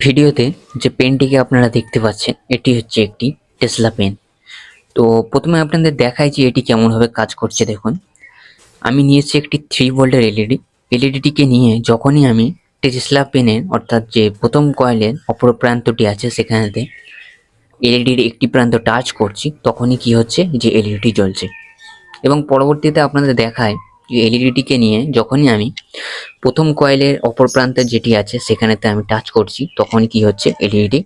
ভিডিওতে যে পেনটিকে আপনারা দেখতে পাচ্ছেন, এটি হচ্ছে একটি টেসলা পেন তো প্রথমে আপনাদের দেখাই যে এটি কেমনভাবে কাজ করছে দেখুন। আমি নিয়েছি একটি থ্রি ভোল্টের এলইডি এলইডিটিকে নিয়ে যখনই আমি টেসলা পেনের অর্থাৎ যে প্রথম কয়েলের অপর প্রান্তটি আছে সেখানেতে এলইডির একটি প্রান্ত টাচ করছি, তখনই কি হচ্ছে যে এলইডিটি জ্বলছে। এবং পরবর্তীতে আপনাদের দেখায় এলইডিটিকে নিয়ে যখনই আমি প্রথম কয়েলের অপর প্রান্তে যেটি আছে, সেখানেতে আমি টাচ করছি তখন কি হচ্ছে এলইডি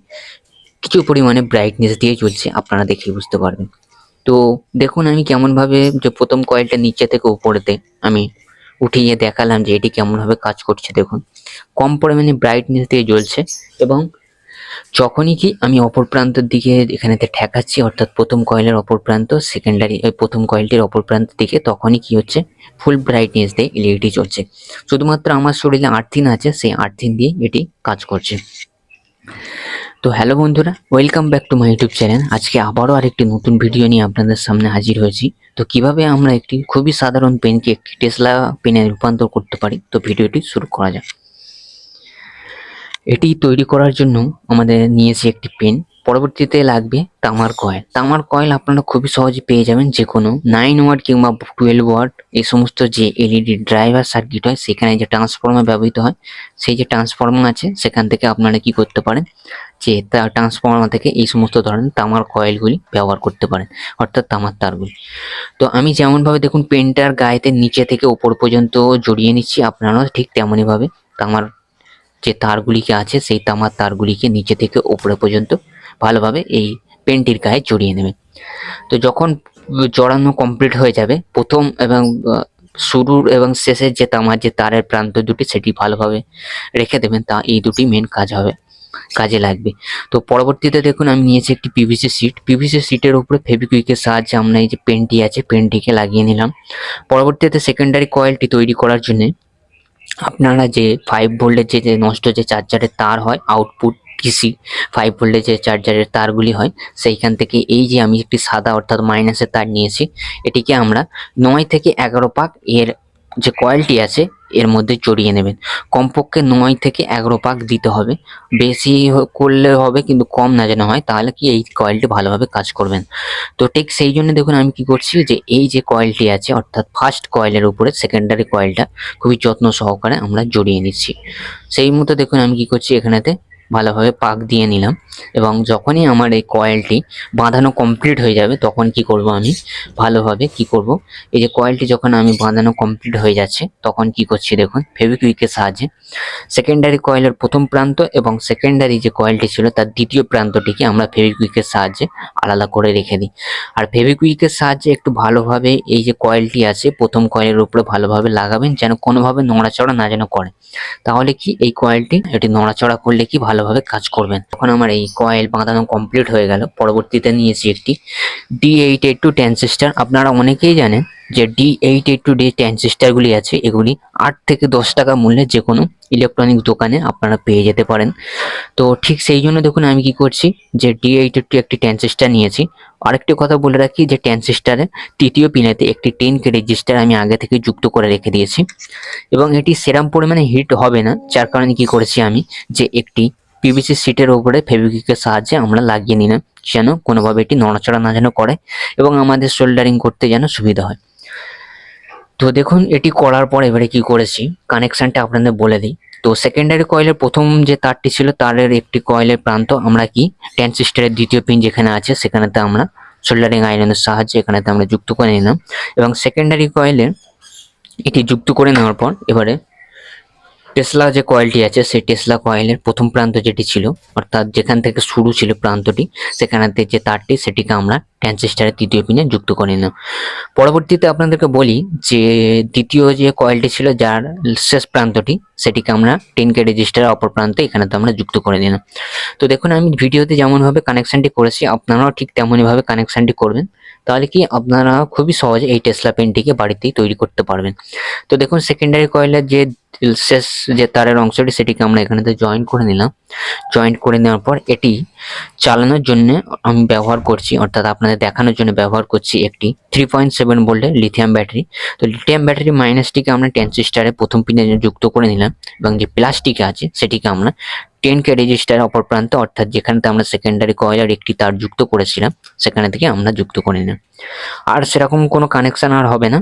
কিছু পরিমাণে ব্রাইটনেস দিয়ে জ্বলছে আপনারা দেখে বুঝতে পারবেন। তো দেখুন আমি কেমনভাবে যে প্রথম কয়েলটা নিচে থেকে উপরেতে আমি উঠিয়ে দেখালাম যে এটি কেমনভাবে কাজ করছে, দেখুন। কম পরিমাণে ব্রাইটনেস দিয়ে জ্বলছে এবং যখনই কি আমি অপর প্রান্তের দিকে এখানেতে ঠেকাচ্ছি, অর্থাৎ প্রথম কয়েলের অপর প্রান্ত সেকেন্ডারি প্রথম কয়েলটির অপর প্রান্তের দিকে, তখনই কি হচ্ছে? ফুল ব্রাইটনেস দিয়ে এলইডি চলছে শুধুমাত্র আমার শরীরে আর্থিন আছে, সেই আর্থিন দিয়ে এটি কাজ করছে। তো হ্যালো বন্ধুরা welcome back to my YouTube channel আজকে আবারও আরেকটি নতুন ভিডিও নিয়ে আপনাদের সামনে হাজির হয়েছি। তো কীভাবে আমরা একটি খুবই সাধারণ পেনকে একটি টেসলা পেনে রূপান্তর করতে পারি? তো ভিডিওটি শুরু করা যাক। এটি তৈরি করার জন্য আমাদের নিয়েছি একটি পেন। পরবর্তীতে লাগবে তামার কয়েল। তামার কয়েল আপনারা খুবই সহজে পেয়ে যাবেন যে কোনো নাইন ওয়াট কিংবা টুয়েলভ ওয়াট, এই সমস্ত যে এলইডি ড্রাইভার সার্কিট হয়, সেখানে যে ট্রান্সফর্মার ব্যবহৃত হয়, সেই যে ট্রান্সফর্মার আছে, সেখান থেকে আপনারা কি করতে পারেন যে তার ট্রান্সফর্মার থেকে এই সমস্ত ধরনের তামার কয়েলগুলি ব্যবহার করতে পারেন, অর্থাৎ তামার তারগুলি। তো আমি যেমনভাবে দেখুন, পেনটার গায়েতে নিচে থেকে ওপর পর্যন্ত জড়িয়ে নিচ্ছি, আপনারাও ঠিক তেমনইভাবে তামার যে তারগুলিকে আছে, সেই তামার তারগুলিকে নিচে থেকে ওপরে পর্যন্ত ভালোভাবে এই পেনটির গায়ে জড়িয়ে নেবে। তো যখন জড়ানো কমপ্লিট হয়ে যাবে, প্রথম এবং শুরুর এবং শেষের যে তামার, যে তারের প্রান্ত দুটি, সেটি ভালোভাবে রেখে দেবেন, তা এই দুটি মেন কাজ হবে, কাজে লাগবে। তো পরবর্তীতে দেখুন, আমি নিয়েছি একটি পিভিসি সিট পিভিসি সিটের উপরে ফেভিকুইকের সাহায্যে আমরা এই যে পেনটি আছে, পেনটিকে লাগিয়ে নিলাম। পরবর্তীতে সেকেন্ডারি কয়েলটি তৈরি করার জন্য আপনারা যে ফাইভ ভোল্টের যে যে নষ্ট যে চার্জারের তার হয় আউটপুট ডিসি ফাইভ ভোল্টের যে চার্জারের তারগুলি হয়, সেইখান থেকে এই যে আমি একটি সাদা অর্থাৎ মাইনাসের তার নিয়েছি, এটিকে আমরা নয় থেকে এগারো পাক এর যে কয়েলটি আছে, এর মধ্যে জড়িয়ে নেবেন। কমপক্ষে নয় থেকে এগারো পাক দিতে হবে। বেশি করলে হবে কিন্তু কম না যেন হয়, তাহলে কি এই কয়েলটি ভালোভাবে কাজ করবেন? তো ঠিক সেই জন্য দেখুন আমি কি করছি যে, এই যে কয়েলটি আছে, অর্থাৎ ফার্স্ট কয়েলের উপরে সেকেন্ডারি কয়েলটা খুবই যত্ন সহকারে আমরা জড়িয়ে নিচ্ছি। সেই মতো দেখুন আমি কি করছি এখানেতে। ভালোভাবে পাক দিয়ে নিলাম। এবং যখনই আমার এই কয়েলটি বাঁধানো কমপ্লিট হয়ে যাবে, তখন কি করব আমি? ভালোভাবে কি করব? এই যে কয়েলটি যখন আমি বাঁধানো কমপ্লিট হয়ে যাচ্ছে, তখন কি করছি দেখুন, ফেভিকুইকের সাহায্যে। সেকেন্ডারি কয়েলের প্রথম প্রান্ত এবং সেকেন্ডারি যে কয়েলটি ছিল, তার দ্বিতীয় প্রান্তটিকে আমরা ফেভিকুইকের সাহায্যে আলাদা করে রেখে দিই। আর ফেভিকুইকের সাহায্যে একটু ভালোভাবে এই যে কয়েলটি আছে, প্রথম কয়েলের উপরে ভালোভাবে লাগাবেন, যেন কোনোভাবে নড়াচড়া না যেন করে। তাহলে কি এই কয়েলটি, এটি নড়াচড়া করলে কি ভালোভাবে কাজ করবেন। তখন আমার এই কয়েল বাঁধানো কমপ্লিট হয়ে গেল। পরবর্তীতে নিয়েছি একটি D eight eight two transistor আপনারা অনেকেই জানেন যে D eight eight two D ট্রানজিস্টারগুলি আছে। এগুলি আট থেকে দশ টাকা মূল্যে যে কোনো ইলেকট্রনিক দোকানে আপনারা পেয়ে যেতে পারেন। তো ঠিক সেই জন্য দেখুন আমি কি করছি যে ডি এইট টু একটি ট্রানজিস্টার নিয়েছি। আরেকটি কথা বলে রাখি যে ট্রানজিস্টারের তৃতীয় পিনেতে একটি টেন কে রেজিস্টার আমি আগে থেকে যুক্ত করে রেখে দিয়েছি। এবং এটি সেরাম পরিমাণে হিট হবে না। যার কারণে কি করেছি আমি যে একটি পিভিসি সিটের উপরে ফেভিকুইকের সাহায্যে আমরা লাগিয়ে নিলাম, যেন কোনোভাবে এটি নড়াচড়া না যেন করে এবং আমাদের সোল্ডারিং করতে যেন সুবিধা হয়। তো দেখুন, এটি করার পর এবারে কি করেছি কানেকশানটা আপনাদের বলে দিই। তো সেকেন্ডারি কয়েলের প্রথম যে তারটি ছিল, তারের একটি কয়েলের প্রান্ত আমরা কি ট্রানজিস্টারের দ্বিতীয় পিন যেখানে আছে, সেখানেতে আমরা সোল্ডারিং আয়রনের সাহায্যে এখানেতে আমরা যুক্ত করে নিলাম এবং সেকেন্ডারি কয়েলের এটি যুক্ত করে নেওয়ার পর এবারে টেসলা যে কয়েলটি আছে, সেই টেসলা কয়েলের প্রথম প্রান্ত যেটি ছিল, অর্থাৎ যেখান থেকে শুরু ছিল প্রান্তটি, সেখানে যে তারটি, সেটিকে আমরা ট্রানজিস্টারের তৃতীয় পিনে যুক্ত করে নিলাম। পরবর্তীতে আপনাদেরকে বলি যে, দ্বিতীয় যে কয়েলটি ছিল যার শেষ প্রান্তটি, সেটিকে আমরা টেন কে রেজিস্টারের অপর প্রান্তে এখানে তো আমরা যুক্ত করে দিলাম তো দেখুন, আমি ভিডিওতে যেমনভাবে কানেকশানটি করেছি, আপনারাও ঠিক তেমনইভাবে কানেকশানটি করবেন। তাহলে কি আপনারা খুবই সহজে এই টেসলা পেনটিকে বাড়িতেই তৈরি করতে পারবেন। তো দেখুন সেকেন্ডারি কয়েলের যে শেষ যে তারের অংশটি, সেটিকে আমরা এখানেতে জয়েন করে নিলাম। জয়েন্ট করে নেওয়ার পর এটি চালানোর জন্য আমি ব্যবহার করছি, অর্থাৎ আপনাদের দেখানোর জন্য ব্যবহার করছি একটি থ্রি পয়েন্ট সেভেন বললে লিথিয়াম ব্যাটারি তো লিথিয়াম ব্যাটারি মাইনাসটিকে আমরা টেনসিস্টারে প্রথম পিনে যুক্ত করে নিলাম এবং যে প্লাসটিকে আছে, সেটিকে আমরা টেন কে রেজিস্টার অপর প্রান্তে, অর্থাৎ যেখানেতে আমরা সেকেন্ডারি কয়েলের একটি তার যুক্ত করেছিলাম, সেখানে থেকে আমরা যুক্ত করে নিলাম। আর সেরকম কোনো কানেকশন আর হবে না।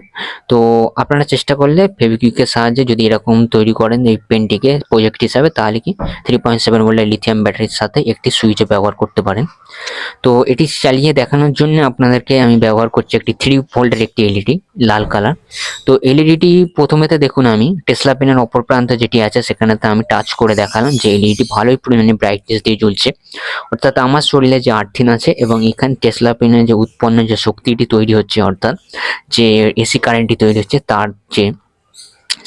তো আপনারা চেষ্টা করলে ফেভিকুইকের সাহায্যে যদি এরকম তৈরি করেন এই পেনটিকে প্রজেক্ট হিসাবে, তাহলে কি থ্রি পয়েন্ট সেভেন ভোল্টের লিথিয়াম ব্যাটারির সাথে একটি সুইচে ব্যবহার করতে পারেন। তো এটি চালিয়ে দেখানোর জন্য আপনাদেরকে আমি ব্যবহার করছি একটি থ্রি ভোল্টের একটি এলইডি লাল কালার তো এলইডিটি প্রথমেতে দেখুন আমি টেসলা পেনের অপর প্রান্তে যেটি আছে, সেখানেতে আমি টাচ করে দেখালাম যে এলইডি ভালোই পরিমাণে ব্রাইটনেস দিয়ে জ্বলছে। অর্থাৎ আমার শরীরে যে আর্থিন আছে এবং এখানে টেসলা পেনের যে উৎপন্ন যে শক্তিটি তৈরি হচ্ছে, অর্থাৎ যে এসি কারেন্টটি তৈরি হচ্ছে, তার যে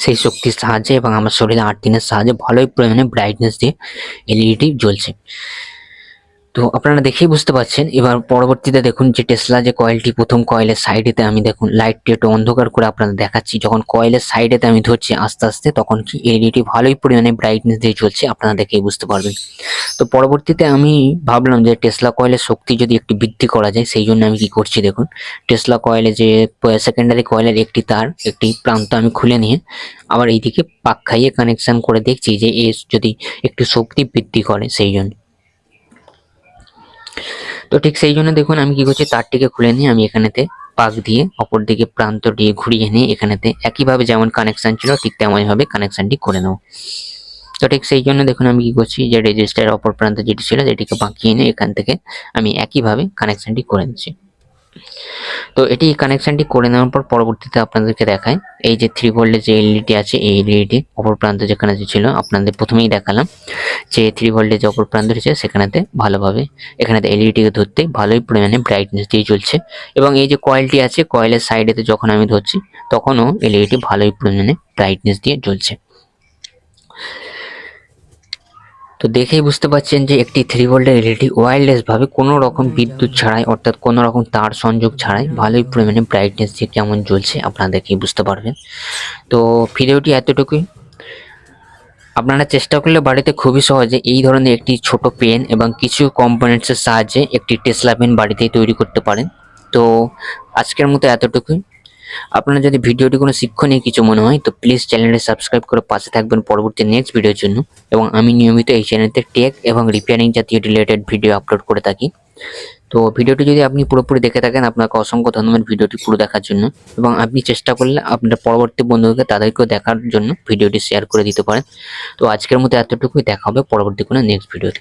সেই শক্তির সাহায্যে এবং আমার শরীরে আর্থিনের সাহায্যে ভালোই পরিমাণে ব্রাইটনেস দিয়ে এলইডি জ্বলছে। তো আপনারা দেখেই বুঝতে পারছেন। এবার পরবর্তীতে দেখুন যে টেসলা যে কয়েলটি প্রথম কয়েলের সাইডেতে আমি দেখুন লাইটটি একটু অন্ধকার করে আপনাদের দেখাচ্ছি। যখন কয়েলের সাইডেতে আমি ধরছি আস্তে আস্তে, তখন কি এলইডিটি ভালোই পরিমাণে ব্রাইটনেস দিয়ে চলছে আপনারা দেখেই বুঝতে পারবেন। তো পরবর্তীতে আমি ভাবলাম যে টেসলা কয়েলের শক্তি যদি একটু বৃদ্ধি করা যায়, সেই জন্য আমি কি করছি দেখুন। টেসলা কয়েলে যে সেকেন্ডারি কয়েলের একটি তার, একটি প্রান্ত আমি খুলে নিয়ে আবার এইদিকে পাক খাইয়ে কানেকশন করে দেখছি যে এ যদি একটু শক্তি বৃদ্ধি করে, সেই জন্য। তো ঠিক সেই জন্য দেখুন, আমি কি করছি, তারটিকে খুলে নিয়ে আমি এখানেতে পাক দিয়ে অপর দিকে প্রান্ত ঘুরিয়ে নিয়ে এখানেতে একইভাবে যেমন কানেকশন ছিল, ঠিক তেমনইভাবে কানেকশানটি করে নেব। তো ঠিক সেই জন্য দেখুন, আমি কি করছি, যে রেজিস্টার অপর প্রান্ত যেটি ছিল যেটিকে বাঁকিয়ে নিয়ে এখান থেকে আমি একইভাবে কানেকশানটি করে নিচ্ছি। তো এটি কানেকশনটি করে নেওয়ার পর পরবর্তীতে আপনাদেরকে দেখায়। এই যে থ্রি ভোল্টের যে এলইডি আছে, এই এলইডি অপর প্রান্তে যেখানে ছিল, আপনাদের প্রথমেই দেখালাম যে থ্রি ভোল্টের যে অপর প্রান্ত রয়েছে, সেখানেতে ভালোভাবে, এখানেতে এলইডিকে ধরতে ভালোই পরিমাণে ব্রাইটনেস দিয়ে চলছে এবং এই যে কয়েলটি আছে কয়েলের সাইডেতে যখন আমি ধরছি, তখনও এলইডি ভালোই পরিমাণে ব্রাইটনেস দিয়ে জ্বলছে। তো দেখেই বুঝতে পারছেন যে একটি থ্রি ভোল্টের এলইডি ওয়্যারলেস ভাবে কোনো রকম বিদ্যুৎ ছাড়াই অর্থাৎ কোনো রকম তার সংযোগ ছাড়াই ভালোই পরিমাণে ব্রাইটনেস দিয়ে কেমন জ্বলছে আপনারা দেখেই বুঝতে পারবেন। তো ভিডিওটি এতটুকুই। আপনারা চেষ্টা করলে বাড়িতে খুবই সহজে এই ধরনের একটি ছোট পেন এবং কিছু কম্পোনেন্টসের সাহায্যে একটি টেসলা পেন বাড়িতেই তৈরি করতে পারেন। তো আজকের মতো এতটুকুই। আপনার যদি ভিডিওটি কোনো শিক্ষণীয় কিছু মনে হয়, তো প্লিজ চ্যানেলটি সাবস্ক্রাইব করে পাশে থাকবেন পরবর্তী নেক্সট ভিডিওর জন্য। এবং আমি নিয়মিত এই চ্যানেলতে টেক এবং রিপেয়ারিং জাতীয় রিলেটেড ভিডিও আপলোড করে থাকি। তো ভিডিওটি যদি আপনি পুরোপুরি দেখে থাকেন, আপনাকে অসংখ্য ধন্যবাদ ভিডিওটি পুরো দেখার জন্য। এবং আপনি চেষ্টা করলে আপনার পরবর্তী বন্ধুদেরকে তাদেরকেও দেখার জন্য ভিডিওটি শেয়ার করে দিতে পারেন। তো আজকের মতো এতটুকুই, দেখা হবে পরবর্তী কোনো নেক্সট ভিডিওতে